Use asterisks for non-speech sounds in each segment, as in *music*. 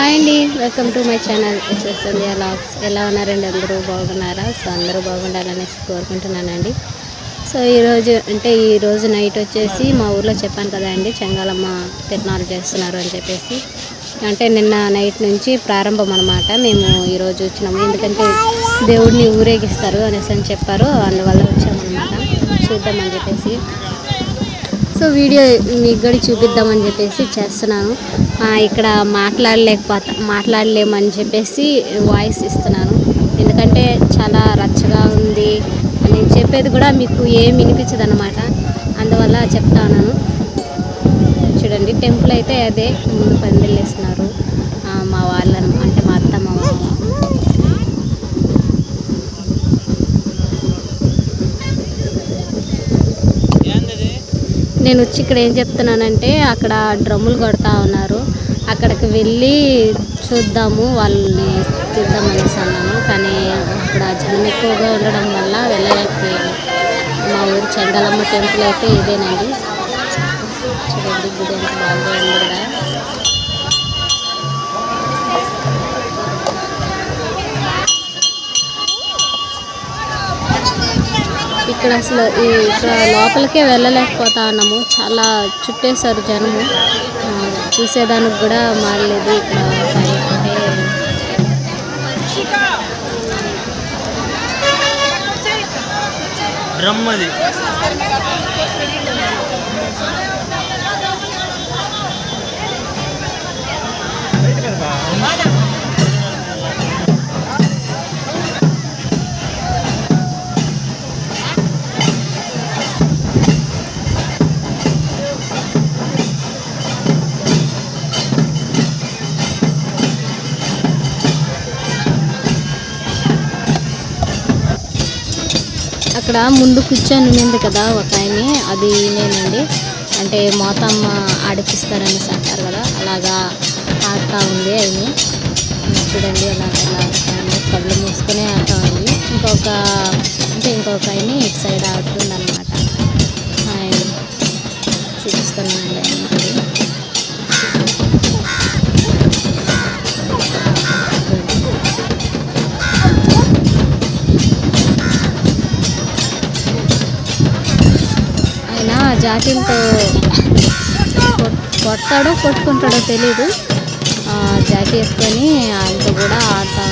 Hi అండి welcome to my channel SS India logs ఎలా ఉన్నారండి? అందరూ బాగున్నారా? సో అందరూ బాగుండాలనేసి కోరుకుంటున్నానండి. సో ఈరోజు అంటే ఈరోజు నైట్ వచ్చేసి మా ఊర్లో చెప్పాను కదా అండి చెంగాలమ్మ తిరునాలు చేస్తున్నారు అని చెప్పేసి. అంటే నిన్న నైట్ నుంచి ప్రారంభం అనమాట మేము ఈరోజు వచ్చినాము. ఎందుకంటే దేవుడిని ఊరేగిస్తారు అనేసి అని చెప్పారు. అందువల్ల వచ్చామన్నమాట. చూద్దామని చెప్పేసి. సో వీడియో మీకు కూడా చూపిద్దామని చెప్పేసి చేస్తున్నాను. ఇక్కడ మాట్లాడలేకపోతా మాట్లాడలేమని చెప్పేసి వాయిస్ ఇస్తున్నాను. ఎందుకంటే చాలా రచ్చగా ఉంది నేను చెప్పేది కూడా మీకు ఏం వినిపించదు అనమాట అందువల్ల చెప్తా ఉన్నాను. చూడండి టెంపుల్ అయితే అదే ముందు పందిళ్ళు వేస్తున్నారు ఆ, మా వాళ్ళను అంటే మా అత్త మా వాళ్ళ నేను వచ్చి ఇక్కడ ఏం చెప్తున్నానంటే అక్కడ డ్రమ్ములు కొడతా ఉన్నారు. అక్కడికి వెళ్ళి చూద్దాము వాళ్ళని తీద్దామనేసి అన్నాను. కానీ అక్కడ జనం ఎక్కువగా ఉండడం వల్ల వెళ్ళలేకపోయాను. మా ఊరు చెంగలమ్మ టెంపుల్ అయితే ఇదేనండి. చూడండి గుడి ఎంత బాగుంది కూడా ఇక్కడ అసలు ఈ ఇక్కడ లోపలికే వెళ్ళలేకపోతా ఉన్నాము చాలా చుట్టేశారు జనము. చూసేదానికి కూడా మారలేదు ఇక్కడ అంటే ఇక్కడ అక్కడ ముందు కూర్చొని ఉంది కదా ఒక ఆయన్ని అది నేనండి. అంటే మోతమ్మ ఆడిపిస్తారని అంటారు కదా అలాగా ఆడుతూ ఉంది అవి చూడండి అలా అలా కళ్ళు మూసుకునే ఆడుతూ ఉంది. ఇంకొక అంటే ఇంకొక ఆయన్ని ఇటు సైడ్ ఆడుతుంది అనమాట చూపిస్తున్నాను అండి. ఆయనకి కొట్టాడో కొట్టుకుంటాడో తెలీదు. ఆ, వేసుకొని ఆయనతో కూడా ఆడతా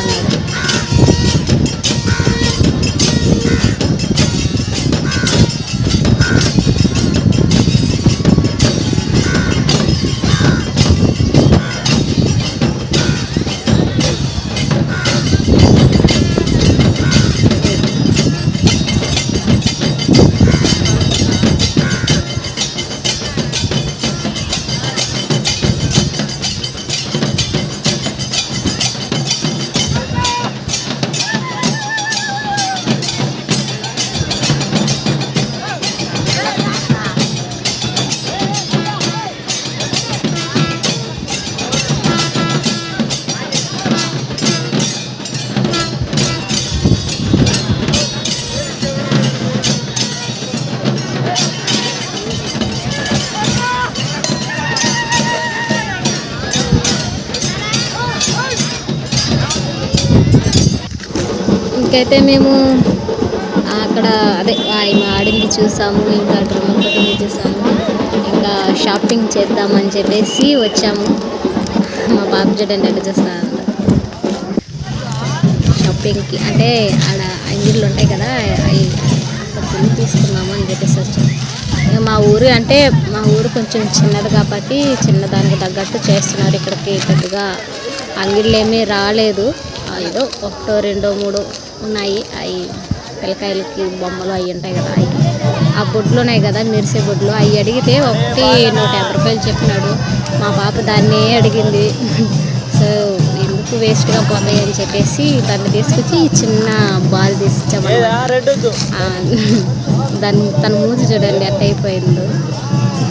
ఉన్నాడు ఇంకైతే మేము అక్కడ అదే ఆయన ఆడింది చూసాము ఇంకా డ్రమ్ కొట్టింది చూసాము. ఇంకా షాపింగ్ చేద్దామని చెప్పేసి వచ్చాము. మా బాబు చూడండి ఎట్లా చూస్తాను షాపింగ్కి అంటే ఆడ అంగిళ్ళు ఉంటాయి కదా అవి అక్కడ తీసుకున్నాము అని చెప్పేసి వచ్చాము ఇక మా ఊరు అంటే మా ఊరు కొంచెం చిన్నది కాబట్టి చిన్నదానికి తగ్గట్టు చేస్తున్నారు ఇక్కడికి పెద్దగా అంగిళ్ళు ఏమీ రాలేదు. ఏదో ఒకటో రెండో మూడో ఉన్నాయి. అవి పిల్లకాయలకి బొమ్మలు అవి ఉంటాయి కదా. అవి ఆ బొడ్లు ఉన్నాయి కదా మెరిసే బొడ్లు. అవి అడిగితే ఒకటి నూట యాభై రూపాయలు చెప్పినాడు. మా పాప దాన్నే అడిగింది. సో ఎందుకు వేస్ట్గా పోతాయి అని చెప్పేసి దాన్ని తీసుకొచ్చి చిన్న బాల్ తీసిచ్చాము రెడ్ వద్దు. ఆ, దాని తన మూతి చూడండి అట్ట అయిపోయిందో.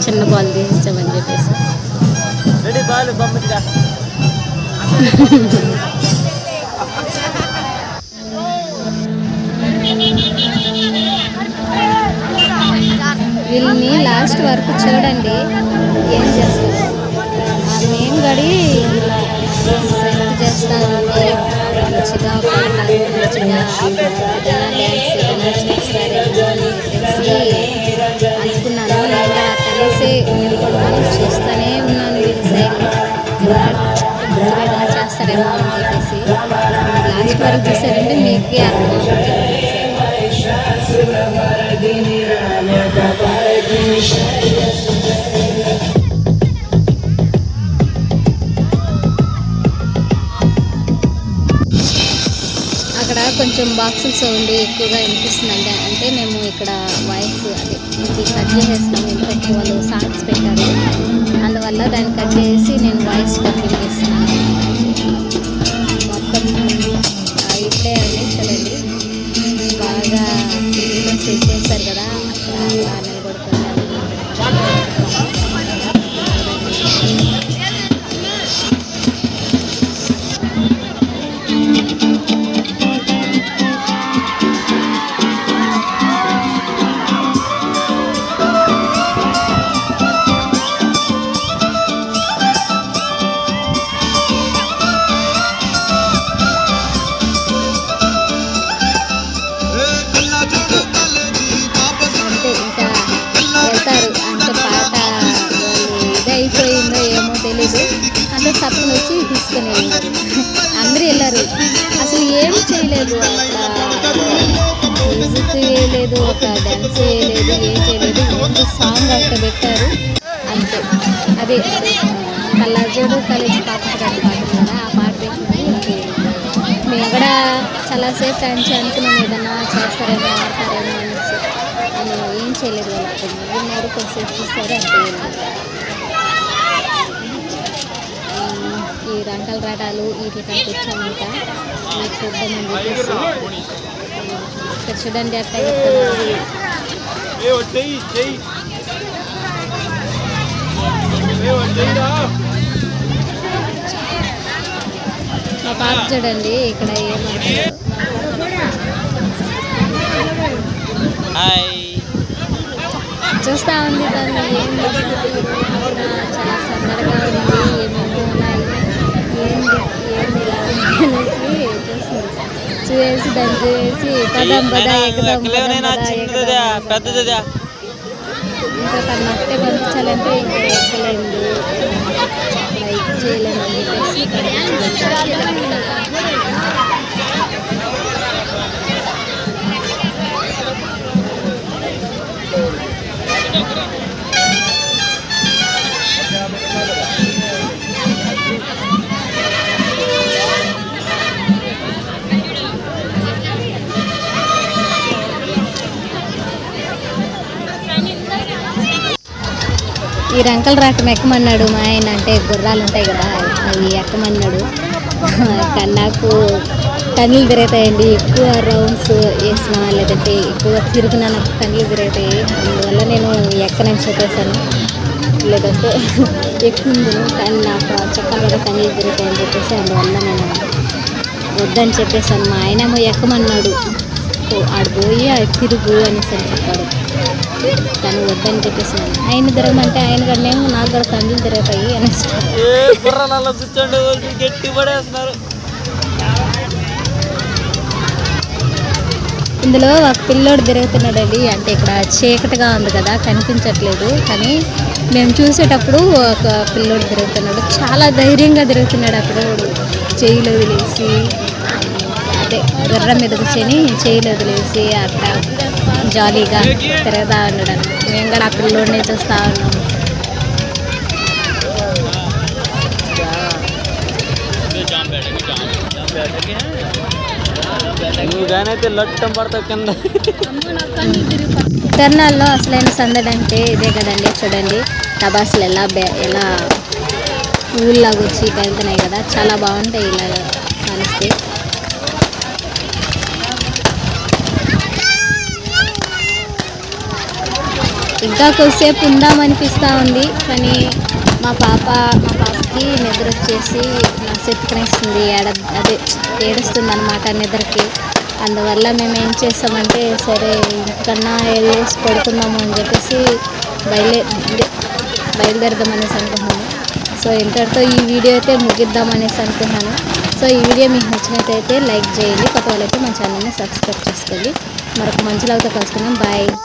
చిన్న బాల్ తీసిచ్చామని చెప్పేసి. *laughs* వీళ్ళని లాస్ట్ వరకు చూడండి. ఏం చేస్తారు? మేము గడి సెట్ చేస్తాను. మంచిగా మంచిగా అనుకున్నాను నేను కలిసి చూస్తూనే ఉన్నాను వీళ్ళ చేస్తారేమో అని చెప్పేసి. లాస్ట్ వరకు చూసారంటే మీకే అర్థం కొంచెం బాక్సుల సౌండ్ ఎక్కువగా వినిపిస్తుందండి. అంటే మేము ఇక్కడ వాయిస్ అదే ఇది కట్ చేసేస్తాం ఎందుకంటే వాళ్ళు సాంగ్స్ పెట్టారు. అందువల్ల దాన్ని కట్ చేసి నేను వాయిస్ కంటిన్యూ చేస్తున్నాను. మొత్తం ఇప్పుడే అండి చూడండి. బాగా టీవీలో సెట్ చేస్తారు కదా. అక్కడ తీసుకుని అందరూ వెళ్ళారు. అసలు ఏం చేయలేదు మ్యూజిక్ వేయలేదు ఒక డ్యాన్స్ వేయలేదు ఏం చేయలేదు. ఒక సాంగ్ అక్కడ పెట్టారు. అంతే. అదే అదే కళ్ళజోడు కాలేజీ పాట పాట కదా ఆ పాట పెట్టుకుని మేము కూడా చాలాసేపు టైం అనుకున్నాం ఏదన్నా చేస్తారేమో ఆడతారేమో అనేసి. అని ఏం చేయలేదు వాళ్ళు అక్కడ ఉన్నారు కొంచెంసేపు చూస్తారు అంతే ఉమ్, ఈ రంకల రాటాలు వీటి కనుక వచ్చామంట ఇవి చూద్దామని చెప్పేసి. ఇక్కడ చూడండి అట్లా మా పాప చూడండి ఇక్కడ ఏమంటారు చూస్తా ఉంది తను ఏం చాలా సందడిగా ఉంది ఉన్నాయి ఏంది ఏంది ఇలా అనేసి చూస్తుంది చూసేసి దాన్ని చూసేసి పదం పద ఎక్కుదాం పెద్దదా ఇంకా తను అట్టే పంపించాలంటే ఇంకా ఎక్కలేదు అక్కడ ఇది చేయలేము అని చెప్పేసి ఈ రంకల రాటం ఎక్కమన్నాడు మా ఆయన. అంటే గుర్రాలు ఉంటాయి కదా అవి ఎక్కమన్నాడు. నాకు కన్నులు తిరుగుతాయండి. ఎక్కువ రౌండ్స్ వేసినా లేదంటే ఎక్కువ తిరుగుతున్నా నాకు కన్నులు తిరుగుతాయి. అందువల్ల నేను ఎక్కనని చెప్పేశాను. లేదంటే ఎక్కువ కానీ నాకు చెప్పాలి కదా కన్నులు తిరుగుతాయని చెప్పేసి అందువల్ల నేను వద్దని చెప్పేసాను మా ఆయనేమో ఎక్కమన్నాడు. ఓ, ఆడు పోయి ఆడు తిరుగు అనేసి అని చెప్పాడు కానీ వద్దని చెప్పేసాను ఆయన తిరగమంటే ఆయన కన్నా నాకు కూడా కన్నులు తిరుగుతాయి అనేసి ఇందులో ఒక పిల్లోడు తిరుగుతున్నాడండి. అంటే ఇక్కడ చీకటిగా ఉంది కదా కనిపించట్లేదు. కానీ మేము చూసేటప్పుడు ఒక పిల్లోడు తిరుగుతున్నాడు. చాలా ధైర్యంగా తిరుగుతున్నాడు పిల్లోడు చేయిలు వదిలేసి అదే గుర్రం మీద కూర్చొని చేయిలు వదిలేసి అట్లా జాలీగా తిరగదా ఉండడం మేము కూడా ఆ పిల్లోడిని చూస్తూ ఉన్నాం. తిరణాల్లో అసలైన సందడి అంటే ఇదే కదండి చూడండి. టబాసులు ఎలా బె- ఎలా ఊళ్ళలాగా వచ్చి పెరుగుతున్నాయి కదా చాలా బాగుంటాయి ఇలా కలిస్తే ఇంకా కొద్దిసేపు ఉందామనిపిస్తూ ఉంది కానీ మా పాప మా పాపకి నిద్ర వచ్చేసి నా సెత్తుకనేస్తుంది ఏడ అదే ఏడుస్తుంది అనమాట నిద్రకి. అందువల్ల మేము ఏం చేస్తామంటే సరే ఇంకన్నా వెళ్ళేసి పడుకుందాము అని చెప్పేసి బయలుదే బయలుదేరదామనేసి బయలుదేరదాం అనుకుంటున్నాము. సో ఇంతటితో ఈ వీడియో అయితే ముగిద్దామనేసి అనుకున్నాను సో ఈ వీడియో మీకు నచ్చినట్టయితే లైక్ చేయండి కొత్త వాళ్ళైతే మా ఛానల్ని సబ్స్క్రైబ్ చేసుకోండి. మరొక మంచి లాగా కలుసుకుందాం. బాయ్.